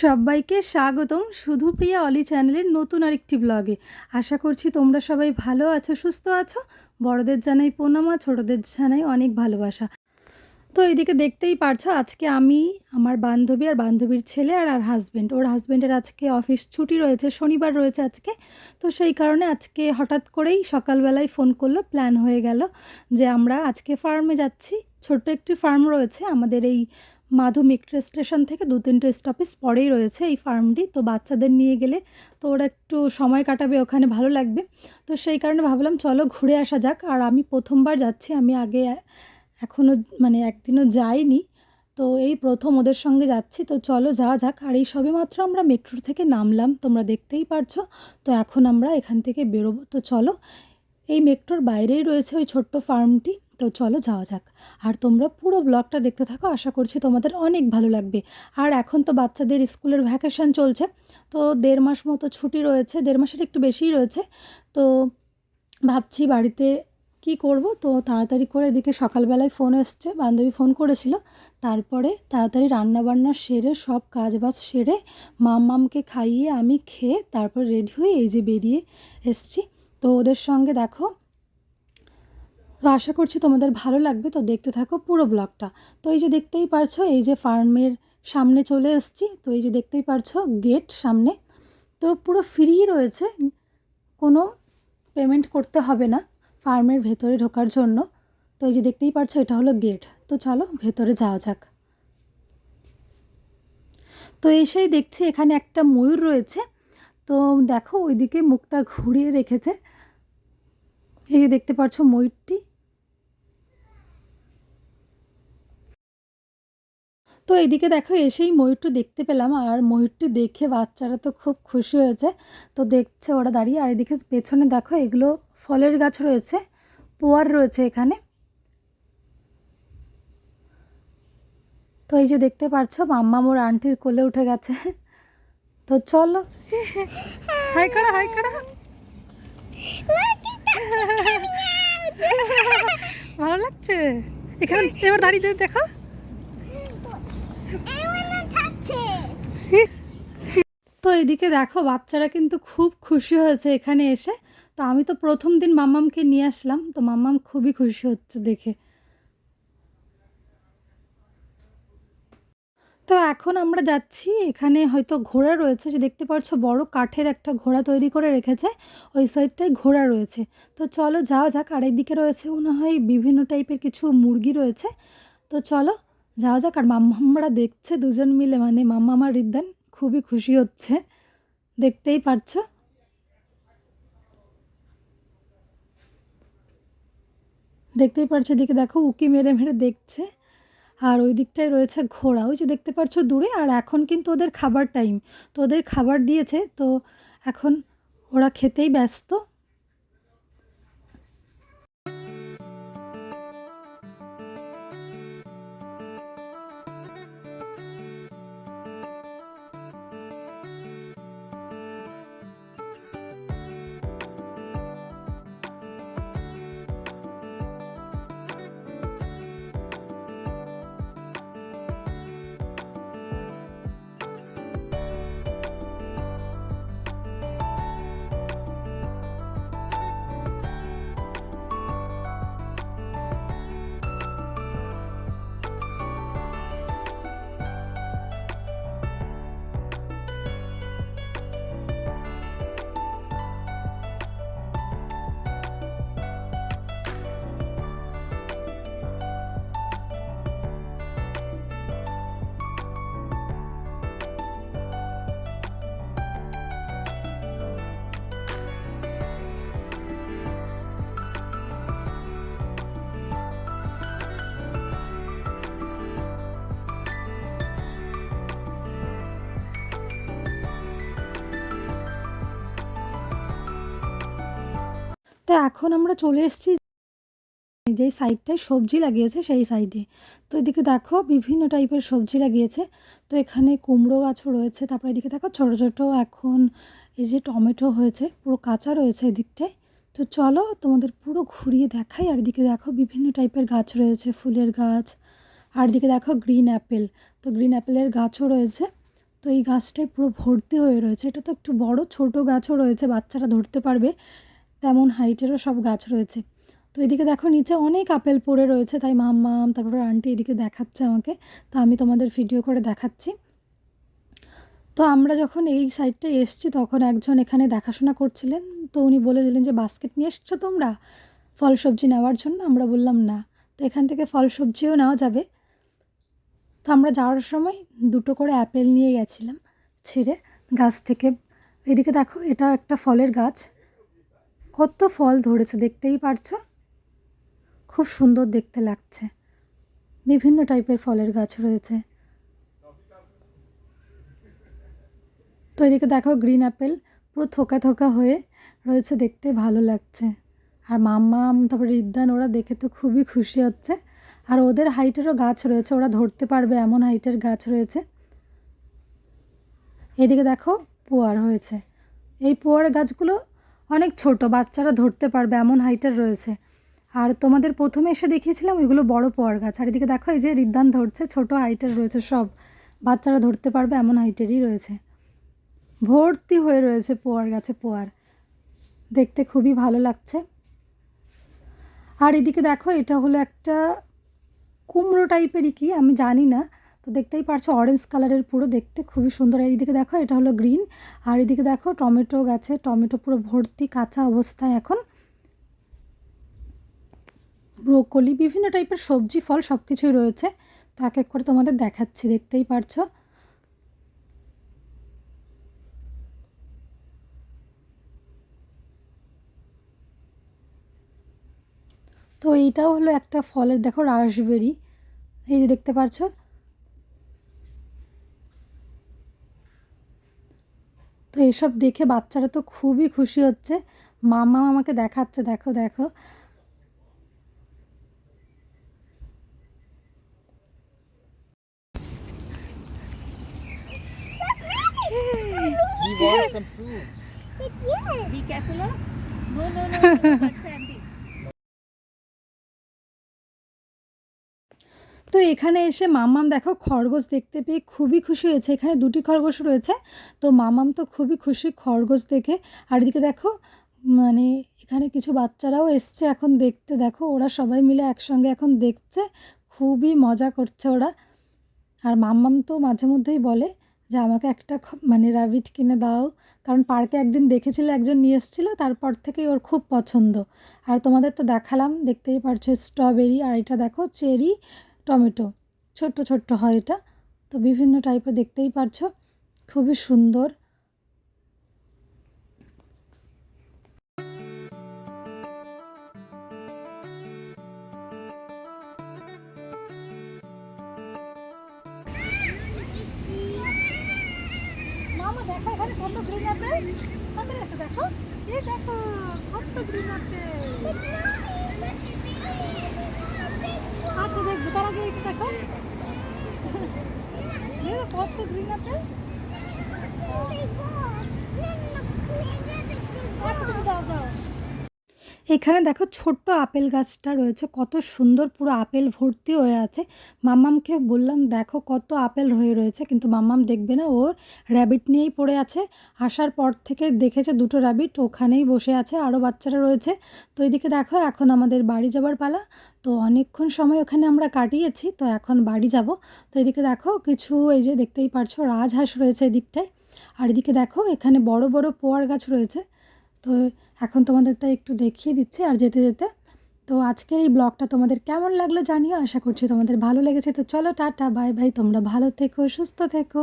সবাইকে স্বাগতম শুধু প্রিয়া অলি চ্যানেলের নতুন আরেকটি ব্লগে। আশা করছি তোমরা সবাই ভালো আছো, সুস্থ আছো। বড়দের জানাই প্রণাম, ছোটোদের জানাই অনেক ভালোবাসা। তো এদিকে দেখতেই পারছ, আজকে আমি, আমার বান্ধবী আর বান্ধবীর ছেলে আর আর হাজব্যান্ড ওর হাজব্যান্ডের আজকে অফিস ছুটি রয়েছে, শনিবার রয়েছে আজকে। তো সেই কারণে আজকে হঠাৎ করেই সকালবেলায় ফোন করল প্ল্যান হয়ে গেল যে আমরা আজকে ফার্মে যাচ্ছি। ছোট্ট একটি ফার্ম রয়েছে, আমাদের এই মাধু মেট্রো স্টেশন থেকে দু তিনটে স্টপেজ পরেই রয়েছে এই ফার্মটি। তো বাচ্চাদের নিয়ে গেলে তো ওরা একটু সময় কাটাবে, ওখানে ভালো লাগবে। তো সেই কারণে ভাবলাম, চলো ঘুরে আসা যাক। আর আমি প্রথমবার যাচ্ছি, আমি আগে এখনও মানে একদিনও যাইনি। তো এই প্রথম ওদের সঙ্গে যাচ্ছি, তো চলো যাওয়া যাক। আর এই সবে মাত্র আমরা মেট্রো থেকে নামলাম, তোমরা দেখতেই পারছ। তো এখন আমরা এখান থেকে বেরোবো। তো চলো, এই মেট্রোর বাইরেই রয়েছে ওই ছোট্ট ফার্মটি। তো চলো যাওয়া যাক। আর তোমরা পুরো ব্লগটা দেখতে থাকো, আশা করছি তোমাদের অনেক ভালো লাগবে। আর এখন তো বাচ্চাদের স্কুলের ভ্যাকেশন চলছে, তো দেড় মাস মতো ছুটি রয়েছে, দেড় মাসের একটু বেশিই রয়েছে। তো ভাবছি বাড়িতে কি করব, তো তাড়াতাড়ি করে এদিকে সকালবেলায় ফোন এসছে, বান্ধবী ফোন করেছিল। তারপরে তাড়াতাড়ি রান্নাবান্না সেরে, সব কাজ বাজ সেরে মামমামকে খাইয়ে আমি খেয়ে তারপর রেডি হয়ে এই যে বেরিয়ে এসছি। তো ওদের সঙ্গে দেখো তো আশা করছি তোমাদের ভালো লাগবে। তো দেখতে থাকো পুরো ব্লগটা। তো এই যে দেখতেই পারছ, এই যে ফার্মের সামনে চলে এসেছি। তো এই যে দেখতেই পারছ, গেট সামনে। তো পুরো ফ্রি রয়েছে, কোনো পেমেন্ট করতে হবে না ফার্মের ভেতরে ঢোকার জন্য। তো এই যে দেখতেই পারছ, এটা হলো গেট। তো চলো, ভেতরে যাওয়া যাক। তো এসেই দেখছি এখানে একটা ময়ূর রয়েছে। তো দেখো, ওইদিকে মুখটা ঘুরিয়ে রেখেছে। এই যে দেখতে পাচ্ছ ময়ূরটি। তো এইদিকে দেখো এসেই ময়ূরটি দেখতে পেলাম আর ময়ূরটি দেখে বাচ্চারা তো খুব খুশি হয়েছে। তো দেখছে ওরা দাঁড়িয়ে। আর এদিকে পেছনে দেখো এগুলো ফলের গাছ রয়েছে, পোয়ার রয়েছে এখানে। তো এই যে দেখতে পাচ্ছ মাম্মা মোর আন্টির কোলে উঠে গেছে। তো চলো। হাই করা হাই করা। ভালো লাগছে? এখানে এবার দাঁড়িয়ে দেখো তো এদিকে দেখো, বাচ্চারা কিন্তু খুব খুশি হয়েছে এখানে এসে। তো আমি তো প্রথম দিন মাম্মামকে নিয়ে আসলাম, তো মাম্মাম খুবই খুশি হচ্ছে দেখে। তো এখন আমরা যাচ্ছি, এখানে হয়তো ঘোড়া রয়েছে, যে দেখতে পাচ্ছ বড় কাঠের একটা ঘোড়া তৈরি করে রেখেছে, ওই সাইডটায় ঘোড়া রয়েছে। তো চলো যাওয়া যাক, আর এইদিকে রয়েছে মনে হয় বিভিন্ন টাইপের কিছু মুরগি রয়েছে। তো চলো যাওয়া যাক, আর মাম্মামরা দেখছে দুজন মিলে মানে মাম্মা আমার রিদ্দান খুবই খুশি হচ্ছে। দেখতেই পারছ। দেখতেই পারছ, এদিকে দেখো উকি মেরে মেরে দেখছে। আর ওই দিকটায় রয়েছে ঘোড়া। ওই যে দেখতে পাচ্ছ দূরে, আর এখন কিন্তু ওদের খাবার টাইম তো ওদের খাবার দিয়েছে, তো এখন ওরা খেতেই ব্যস্ত। তো এখন আমরা চলে এসেছি যেই সাইডটায় সবজি লাগিয়েছে, সেই সাইডে। তো এদিকে দেখো বিভিন্ন টাইপের সবজি লাগিয়েছে। তো এখানে কুমড়ো গাছও রয়েছে, তারপরে এদিকে দেখো ছোটো ছোটো এখন এই যে টমেটো হয়েছে, পুরো কাঁচা রয়েছে এদিকটায়। তো চলো তোমাদের পুরো ঘুরিয়ে দেখাই, আর এদিকে দেখো বিভিন্ন টাইপের গাছ রয়েছে, ফুলের গাছ। আর এদিকে দেখো গ্রিন অ্যাপেল তো গ্রিন অ্যাপেলের গাছও রয়েছে। তো এই গাছটায় পুরো ভর্তি হয়ে রয়েছে। এটা তো একটু বড়, ছোট গাছও রয়েছে, বাচ্চারা ধরতে পারবে। তেমন হাইটেরও সব গাছ রয়েছে। তো এদিকে দেখো নিচে অনেক আপেল পড়ে রয়েছে, তাই মাম্মাম, তারপরে আন্টি এদিকে দেখাচ্ছে আমাকে। তা আমি তোমাদের ভিডিও করে দেখাচ্ছি। তো আমরা যখন এই সাইডটা এসছি, তখন একজন এখানে দেখাশোনা করছিলেন। তো উনি বলে দিলেন যে, বাস্কেট নিয়ে এসছো তোমরা? ফল সবজি নেওয়ার জন্য? আমরা বললাম, না। তো এখান থেকে ফল সবজিও নেওয়া যাবে। তো আমরা যাওয়ার সময় দুটো করে অ্যাপেল নিয়ে গেছিলাম ছিঁড়ে গাছ থেকে। এদিকে দেখো, এটা একটা ফলের গাছ। কত ফল ধরেছে দেখতেই পারছ? খুব সুন্দর দেখতে লাগছে। বিভিন্ন টাইপের ফলের গাছ রয়েছে। তো এদিকে দেখো গ্রিন অ্যাপেল পুরো থোকা থোকা হয়ে রয়েছে দেখতে ভালো লাগছে। আর মাম্মাম তারপরে রিদ্দান ওরা দেখে তো খুবই খুশি হচ্ছে। আর ওদের হাইটেরও গাছ রয়েছে, ওরা ধরতে পারবে এমন হাইটের গাছ রয়েছে। এদিকে দেখো পোয়ার হয়েছে। এই পোয়ার গাছগুলো অনেক ছোট, বাচ্চারা ধরতে পারবে, এমন হাইটের রয়েছে। আর তোমাদের প্রথমে এসে দেখিয়েছিলাম ওইগুলো বড় পোয়ার গাছ। আর এদিকে দেখো, এই যে রিদ্দান ধরছে, ছোট হাইটের রয়েছে সব। বাচ্চারা ধরতে পারবে, এমন হাইটেরই রয়েছে। ভর্তি হয়ে রয়েছে পোয়ার গাছে পোয়ার। দেখতে খুবই ভালো লাগছে। আর এদিকে দেখো, এটা হলো একটা কুমড়ো টাইপেরই কি, আমি জানি না। তো দেখতেই পারছ অরেঞ্জ কালারের পুরো দেখতে খুবই সুন্দর। এইদিকে দেখো, এটা হলো গ্রিন আর এদিকে দেখো, টমেটো গাছে, টমেটো পুরো ভর্তি, কাঁচা অবস্থায় এখন। ব্রোকলি, বিভিন্ন টাইপের সবজি, ফল সব কিছুই রয়েছে। তো এক এক করে তোমাদের দেখাচ্ছি, দেখতেই পারছ। তো এইটাও হলো একটা ফলের, দেখো রাসবেরি এই যে দেখতে পারছ তো এসব দেখে বাচ্চারা তো খুবই খুশি হচ্ছে মামা আমাকে দেখাচ্ছে দেখো দেখো We want some fruit. Be careful, huh? No, no, no, no, তো এখানে এসে মামাম দেখো খরগোশ দেখতে পেয়ে খুবই খুশি হয়েছে। এখানে দুটি খরগোশ রয়েছে। তো মামাম তো খুবই খুশি খরগোশ দেখে। আর এদিকে দেখো মানে এখানে কিছু বাচ্চারাও এসছে এখন দেখতে। দেখো, ওরা সবাই মিলে একসঙ্গে এখন দেখছে। খুবই মজা করছে ওরা। আর মাম্মাম তো মাঝে মধ্যেই বলে যে, আমাকে একটা মানে র্যাবিট কিনে দাও। কারণ পার্কে একদিন দেখেছিল, একজন নিয়ে এসেছিল, তারপর থেকেই ওর খুব পছন্দ। আর তোমাদের তো দেখালাম, দেখতেই পারছ স্ট্রবেরি আর এটা দেখো, চেরি টমেটো। ছোট্ট ছোট্ট হয় এটা। তো বিভিন্ন টাইপের দেখতেই পারছ। খুবই সুন্দর। দেখো কত গ্রিন একটা দেখো কত গ্রিন অ্যাপেল আচ্ছা দেখব তার আগে একটু দেখো। কত গ্রিন আপেল আচ্ছা তুমি দাও। এখানে দেখো ছোট্ট আপেল গাছটা রয়েছে, কত সুন্দর পুরো আপেল ভর্তি হয়ে আছে। মাম্মামকে বললাম, দেখো কত আপেল হয়ে রয়েছে। কিন্তু মাম্মাম দেখবে না, ওর র্যাবিট নিয়েই পড়ে আছে। আসার পর থেকে দেখেছে দুটো র্যাবিট ওখানেই বসে আছে আরও বাচ্চারা রয়েছে। তো এদিকে দেখো, এখন আমাদের বাড়ি যাবার পালা। তো অনেকক্ষণ সময় ওখানে আমরা কাটিয়েছি, তো এখন বাড়ি যাব। তো এদিকে দেখো, কিছু এই যে দেখতেই পারছ, রাজহাঁস রয়েছে এদিকটায়। আর এদিকে দেখো, এখানে বড় বড় পোয়ার গাছ রয়েছে। তো এখন তোমাদের তাই একটু দেখিয়ে দিচ্ছি আর যেতে যেতে। তো আজকের এই ব্লগটা তোমাদের কেমন লাগল জানিও, আশা করছি তোমাদের ভালো লেগেছে। তো চলো টাটা, বাই বাই, তোমরা ভালো থেকো, সুস্থ থেকো।